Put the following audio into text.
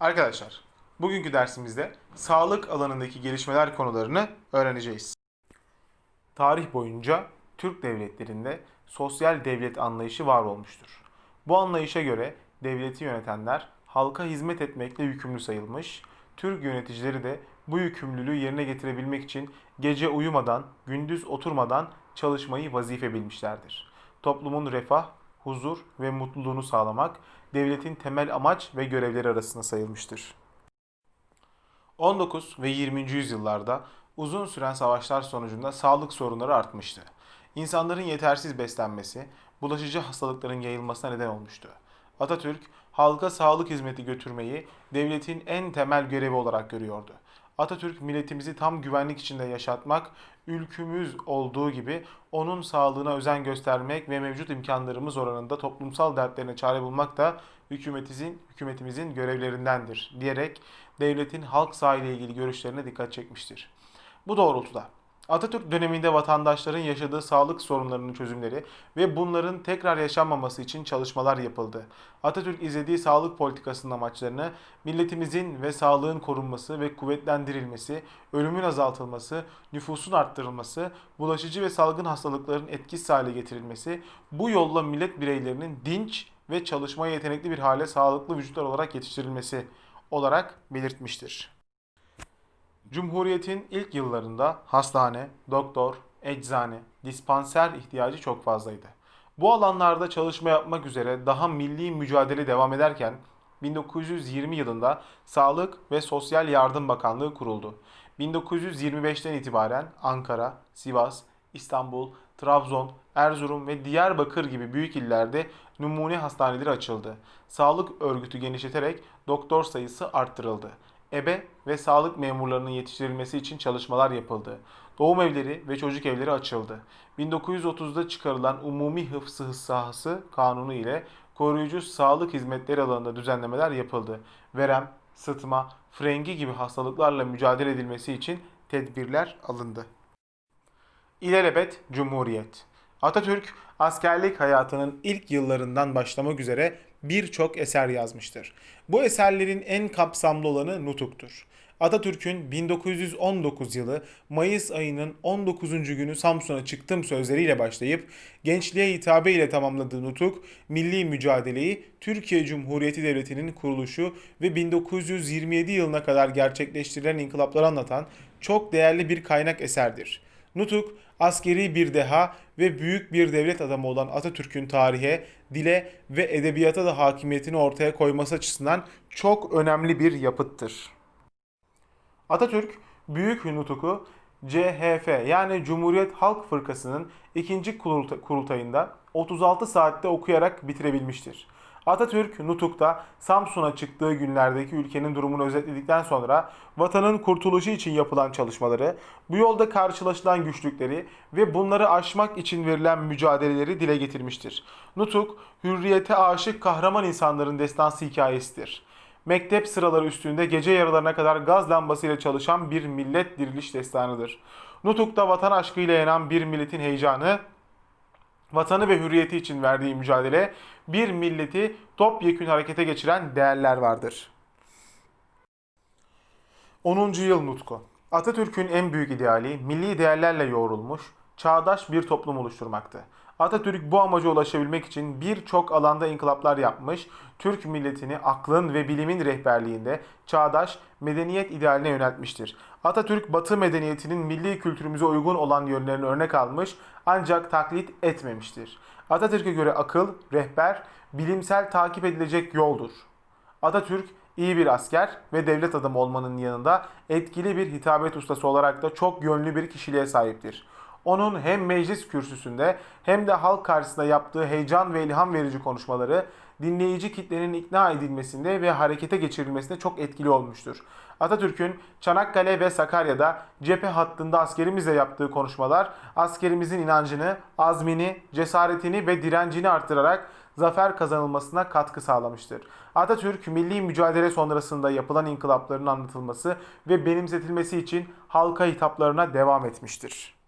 Arkadaşlar, bugünkü dersimizde sağlık alanındaki gelişmeler konularını öğreneceğiz. Tarih boyunca Türk devletlerinde sosyal devlet anlayışı var olmuştur. Bu anlayışa göre devleti yönetenler halka hizmet etmekle yükümlü sayılmış, Türk yöneticileri de bu yükümlülüğü yerine getirebilmek için gece uyumadan, gündüz oturmadan çalışmayı vazife bilmişlerdir. Toplumun refah, huzur ve mutluluğunu sağlamak devletin temel amaç ve görevleri arasında sayılmıştır. 19 ve 20. yüzyıllarda uzun süren savaşlar sonucunda sağlık sorunları artmıştı. İnsanların yetersiz beslenmesi, bulaşıcı hastalıkların yayılmasına neden olmuştu. Atatürk, halka sağlık hizmeti götürmeyi devletin en temel görevi olarak görüyordu. Atatürk milletimizi tam güvenlik içinde yaşatmak, ülkümüz olduğu gibi onun sağlığına özen göstermek ve mevcut imkanlarımız oranında toplumsal dertlerine çare bulmak da hükümetimizin, hükümetimizin görevlerindendir diyerek devletin halk sağlığıyla ilgili görüşlerine dikkat çekmiştir. Bu doğrultuda Atatürk döneminde vatandaşların yaşadığı sağlık sorunlarının çözümleri ve bunların tekrar yaşanmaması için çalışmalar yapıldı. Atatürk izlediği sağlık politikasının amaçlarını milletimizin ve sağlığın korunması ve kuvvetlendirilmesi, ölümün azaltılması, nüfusun arttırılması, bulaşıcı ve salgın hastalıkların etkisiz hale getirilmesi, bu yolla millet bireylerinin dinç ve çalışmaya yetenekli bir hale sağlıklı vücutlar olarak yetiştirilmesi olarak belirtmiştir. Cumhuriyetin ilk yıllarında hastane, doktor, eczane, dispanser ihtiyacı çok fazlaydı. Bu alanlarda çalışma yapmak üzere daha milli mücadele devam ederken 1920 yılında Sağlık ve Sosyal Yardım Bakanlığı kuruldu. 1925'ten itibaren Ankara, Sivas, İstanbul, Trabzon, Erzurum ve Diyarbakır gibi büyük illerde numune hastaneleri açıldı. Sağlık örgütü genişleterek doktor sayısı arttırıldı ebe ve sağlık memurlarının yetiştirilmesi için çalışmalar yapıldı. Doğum evleri ve çocuk evleri açıldı. 1930'da çıkarılan Umumi Hıfzı Sahası Kanunu ile koruyucu sağlık hizmetleri alanında düzenlemeler yapıldı. Verem, sıtma, frengi gibi hastalıklarla mücadele edilmesi için tedbirler alındı. İlelebet Cumhuriyet Atatürk askerlik hayatının ilk yıllarından başlamak üzere birçok eser yazmıştır. Bu eserlerin en kapsamlı olanı Nutuk'tur. Atatürk'ün 1919 yılı Mayıs ayının 19. günü Samsun'a çıktım sözleriyle başlayıp gençliğe hitabe ile tamamladığı Nutuk, milli mücadeleyi Türkiye Cumhuriyeti Devleti'nin kuruluşu ve 1927 yılına kadar gerçekleştirilen inkılapları anlatan çok değerli bir kaynak eserdir. Nutuk, askeri bir deha ve büyük bir devlet adamı olan Atatürk'ün tarihe, dile ve edebiyata da hakimiyetini ortaya koyması açısından çok önemli bir yapıttır. Atatürk, Büyük Nutuk'u CHF yani Cumhuriyet Halk Fırkası'nın ikinci kurultayında 36 saatte okuyarak bitirebilmiştir. Atatürk Nutuk'ta Samsun'a çıktığı günlerdeki ülkenin durumunu özetledikten sonra vatanın kurtuluşu için yapılan çalışmaları, bu yolda karşılaşılan güçlükleri ve bunları aşmak için verilen mücadeleleri dile getirmiştir. Nutuk, hürriyete aşık kahraman insanların destansı hikayesidir. Mektep sıraları üstünde gece yarılarına kadar gaz lambasıyla çalışan bir millet diriliş destanıdır. Nutuk'ta vatan aşkıyla yanan bir milletin heyecanı, vatanı ve hürriyeti için verdiği mücadele bir milleti topyekün harekete geçiren değerler vardır. 10. Yıl Nutku Atatürk'ün en büyük ideali milli değerlerle yoğrulmuş, çağdaş bir toplum oluşturmaktı. Atatürk bu amaca ulaşabilmek için birçok alanda inkılaplar yapmış, Türk milletini aklın ve bilimin rehberliğinde çağdaş medeniyet idealine yöneltmiştir. Atatürk Batı medeniyetinin milli kültürümüze uygun olan yönlerini örnek almış ancak taklit etmemiştir. Atatürk'e göre akıl, rehber, bilimsel takip edilecek yoldur. Atatürk iyi bir asker ve devlet adamı olmanın yanında etkili bir hitabet ustası olarak da çok yönlü bir kişiliğe sahiptir. Onun hem meclis kürsüsünde hem de halk karşısında yaptığı heyecan ve ilham verici konuşmaları dinleyici kitlenin ikna edilmesinde ve harekete geçirilmesinde çok etkili olmuştur. Atatürk'ün Çanakkale ve Sakarya'da cephe hattında askerimizle yaptığı konuşmalar askerimizin inancını, azmini, cesaretini ve direncini arttırarak zafer kazanılmasına katkı sağlamıştır. Atatürk milli mücadele sonrasında yapılan inkılapların anlatılması ve benimsetilmesi için halka hitaplarına devam etmiştir.